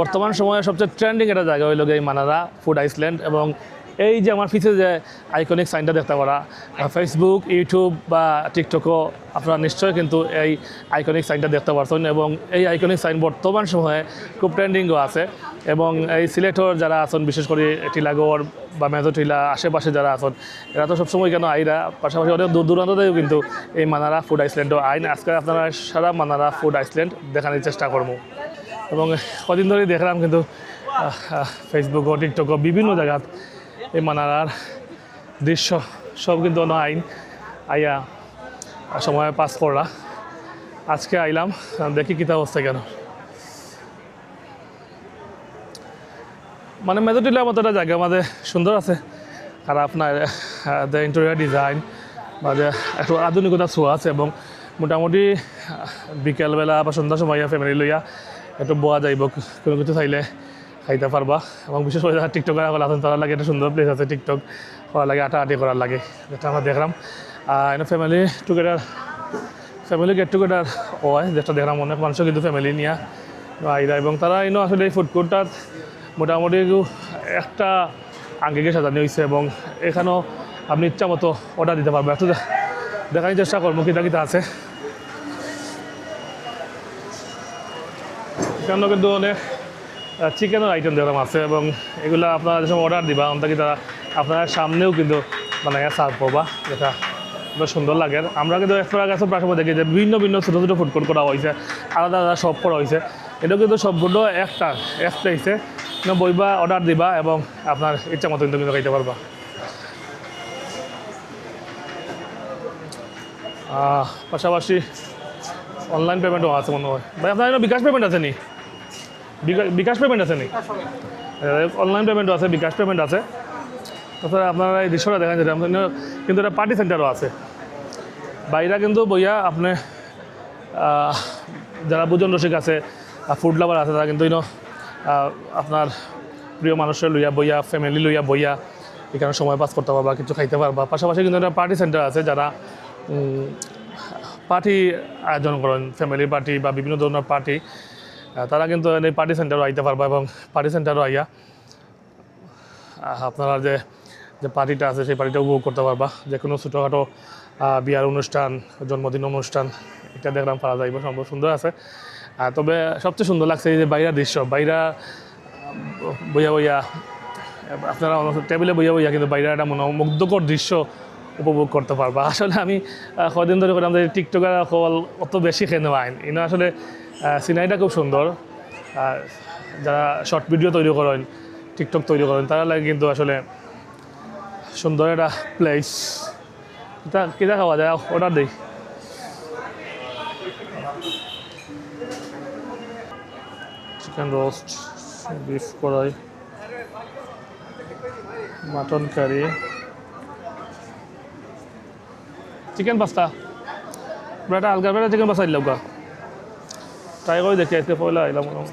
বর্তমান সময়ে সবচেয়ে ট্রেন্ডিং একটা জায়গা হইল এই মানারা ফুড আইসল্যান্ড এবং এই যে আমার পিছিয়ে যে আইকনিক সাইনটা দেখতে পারা ফেসবুক ইউটিউব বা টিকটকও আপনারা নিশ্চয়ই কিন্তু এই আইকনিক সাইনটা দেখতে পারছেন এবং এই আইকনিক সাইন বর্তমান সময়ে খুব ট্রেন্ডিংও আছে এবং এই সিলেটর যারা আছেন বিশেষ করে টিলাগড় বা মেজটিলা আশেপাশে যারা আছেন এরা তো সবসময় কেন আইরা? পাশাপাশি অনেক দূর দূরান্ততেও কিন্তু এই মানারা ফুড আইসল্যান্ডও আইন। আজকে আপনারা সারা মানারা ফুড আইসল্যান্ড দেখানোর চেষ্টা করব। এবং কদিন ধরেই দেখলাম কিন্তু ফেসবুক ও টিকটক ও বিভিন্ন জায়গাত এই মানারার দৃশ্য, সব কিন্তু অন্য আইন। আইয়া সময় পাস করলা। আজকে আইলাম, দেখি কিতা অবস্থা কেন। মানে মেজরটিলার মতো একটা জায়গা আমাদের সুন্দর আছে। আর আপনার দ্য ইন্টেরিয়ার ডিজাইন বা একটু আধুনিকতা ছোঁয়া আছে এবং মোটামুটি বিকেলবেলা বা সন্ধ্যার সময় ফ্যামিলি লইয়া একটু বোয়া যাইব। কোনো কিছু চাইলে খাইতে পারবা। এবং বিশেষ করে যারা টিকটকার সকল আছেন, তারা লাগে একটা সুন্দর প্লেস আছে টিকটক করার লাগে আটা আটি করার লাগে, যেটা আমরা দেখলাম। এনে family together family get together হয়, যেটা দেখলাম অনেক মানুষও কিন্তু ফ্যামিলি নিয়ে আইরা এবং তারা ইনো আসলে এই ফুড কোর্টটাত মোটামুটি একটা আঙ্গিকে সাজানো হয়েছে এবং এখানেও আপনি ইচ্ছা মতো অর্ডার দিতে পারবেন। একটু দেখার চেষ্টা করব কিতা কিতা আছে। এখানেও কিন্তু অনেক চিকেনের আইটেম দেখলাম আছে এবং এগুলো আপনারা যেসব অর্ডার দিবা, অন্তত তারা আপনার সামনেও কিন্তু মানে সার্ভ করবা। যেটা বেশ সুন্দর লাগে। আমরা কিন্তু এক্সপ্লোর কাছে প্রায় সময় দেখি যে বিভিন্ন ভিন্ন ছোটো ছোটো ফুড কোর্ট করা হয়েছে, আলাদা আলাদা শপ করা হয়েছে। এটা কিন্তু সবগুলো একটা এক প্লেসে বইবা অর্ডার দিবা এবং আপনার ইচ্ছা মতো কিন্তু কিন্তু খাইতে পারবা। পাশাপাশি অনলাইন পেমেন্টও আছে মনে হয়। ভাই, আপনার বিকাশ পেমেন্ট আছে নি? বিকাশ পেমেন্ট আছে নি অনলাইন পেমেন্টও আছে বিকাশ পেমেন্ট আছে। তাছাড়া আপনারা এই দৃশ্যটা দেখা যায় আমাদের কিন্তু এটা পার্টি সেন্টারও আছে। বাইরা কিন্তু বইয়া আপনি যারা বুজন রসিক আছে ফুড লাভার আছে তারা কিন্তু ইনো আপনার প্রিয় মানুষের লইয়া বইয়া ফ্যামিলি লইয়া বইয়া এখানে সময় পাস করতে পারবা কিছু খাইতে পারবা। পাশাপাশি কিন্তু একটা পার্টি সেন্টার আছে যারা পার্টি আয়োজন করেন ফ্যামিলি পার্টি বা বিভিন্ন ধরনের পার্টি তারা কিন্তু এই পার্টি সেন্টারও আইতে পারবা এবং পার্টি সেন্টারও আইয়া আপনারা যে যে পার্টিটা আছে সেই পার্টিটা উপভোগ করতে পারবা। যে কোনো ছোটোখাটো বিয়ার অনুষ্ঠান, জন্মদিন অনুষ্ঠান, এটা দেখলাম পারা যাইব সম্ভব সুন্দর আছে। তবে সবচেয়ে সুন্দর লাগছে এই যে বাইরা দৃশ্য, বাইরা বইয়া বইয়া, আপনারা টেবিলে বইয়া বইয়া কিন্তু বাইরে একটা মনোমুগ্ধকর দৃশ্য উপভোগ করতে পারবা। আসলে আমি কদিন ধরে করলাম যে টিকটকার কল অত বেশি খেয়ে নেওয়া আইন? ইনো আসলে সিনারিটা খুব সুন্দর। আর যারা শর্ট ভিডিও তৈরি করেন টিকটক তৈরি করেন, তারা লাগে কিন্তু আসলে সুন্দর একটা প্লেস কিতা কিতা খাওয়া যায়? অর্ডার দিই। Chicken roast beef kadai mutton curry chicken pasta বেটা আলগা বেটা চিকেন পাস্তা দিলাম গা। ট্রাই করে দেখি আজকে পয়লা উম,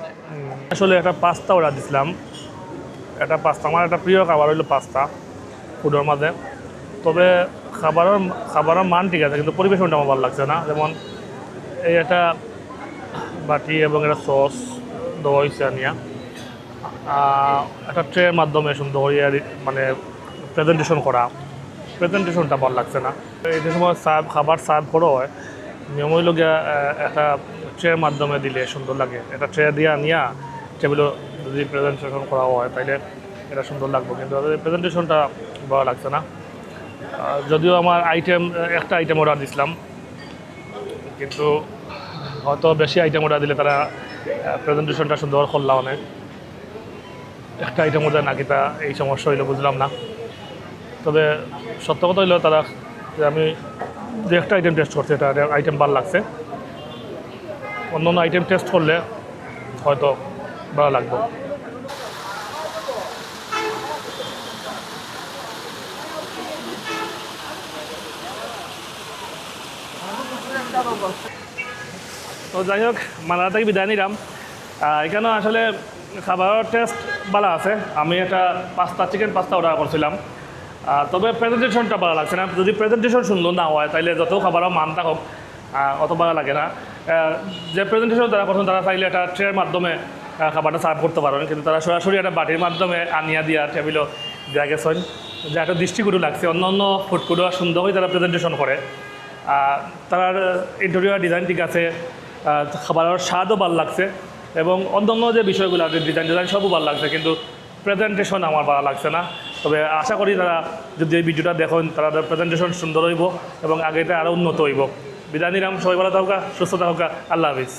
আসলে একটা পাস্তা অর্ডার দিছিলাম। একটা পাস্তা আমার একটা প্রিয় খাবার হইল পাস্তা ফুডের মাঝে। তবে খাবারের খাবারের মান ঠিক আছে কিন্তু পরিবেশনটা আমার ভালো লাগছে না। যেমন এই একটা বাটি এবং একটা সস দেওয়া হয়েছে আনিয়া। একটা ট্রের মাধ্যমে সুন্দর মানে প্রেজেন্টেশন করা। প্রেজেন্টেশনটা ভালো লাগছে না। এই যে সময় সার্ভ খাবার সার্ভ করা হয় নিয়ম হইল একটা ট্রের মাধ্যমে দিলে সুন্দর লাগে। একটা ট্রে দিয়া নিয়া টেবিলও যদি প্রেজেন্টেশন করা হয়, তাইলে এটা সুন্দর লাগবে। কিন্তু প্রেজেন্টেশনটা ভালো লাগছে না। যদিও আমার আইটেম একটা আইটেম অর্ডার দিছিলাম, কিন্তু হয়তো বেশি আইটেম অর্ডার দিলে তারা প্রেজেন্টেশনটা সুন্দর করলা অনেক একটা আইটেম ওদের নাকি তা এই সমস্যা হইল, বুঝলাম না। তবে সত্য কথা হইল তারা, যে আমি যে একটা আইটেম টেস্ট করছি, এটা আইটেম ভালো লাগছে। অন্য অন্য আইটেম টেস্ট করলে হয়তো ভালো লাগবে। তো যাই হোক মালাটা থেকে বিদায় নিলাম। এখানেও আসলে খাবারের টেস্ট ভালো আছে। আমি একটা পাস্তা চিকেন পাস্তা অর্ডার করছিলাম। তবে প্রেজেন্টেশনটা ভালো লাগছে না। যদি প্রেজেন্টেশন সুন্দর না হয়, তাইলে যত খাবারের মান থাকুক অত ভালো লাগে না। যে প্রেজেন্টেশন তারা করছেন তারা চাইলে একটা ট্রের মাধ্যমে খাবারটা সার্ভ করতে পারেন কিন্তু তারা সরাসরি একটা বাটির মাধ্যমে আনিয়া দিয়া টেবিলও দেওয়া গেছেন। যা একটা দৃষ্টিকুটু লাগছে। অন্য অন্য ফুডকুডও সুন্দর হয়ে তারা প্রেজেন্টেশন করে। তার ইন্টেরিয়র ডিজাইন ঠিক আছে। খাবারের স্বাদও ভালো লাগছে। এবং অন্যান্য যে বিষয়গুলো আছে ডিজাইন ডিজাইন সবও ভালো লাগছে। কিন্তু প্রেজেন্টেশন আমার ভালো লাগছে না। তবে আশা করি তারা যদি এই ভিডিওটা দেখেন, তারা প্রেজেন্টেশন সুন্দর হইব এবং আগেতে আরও উন্নত হইব। বিদায় নিলাম। সবাই ভালো থাকা সুস্থ থাকা। আল্লাহ হাফিজ।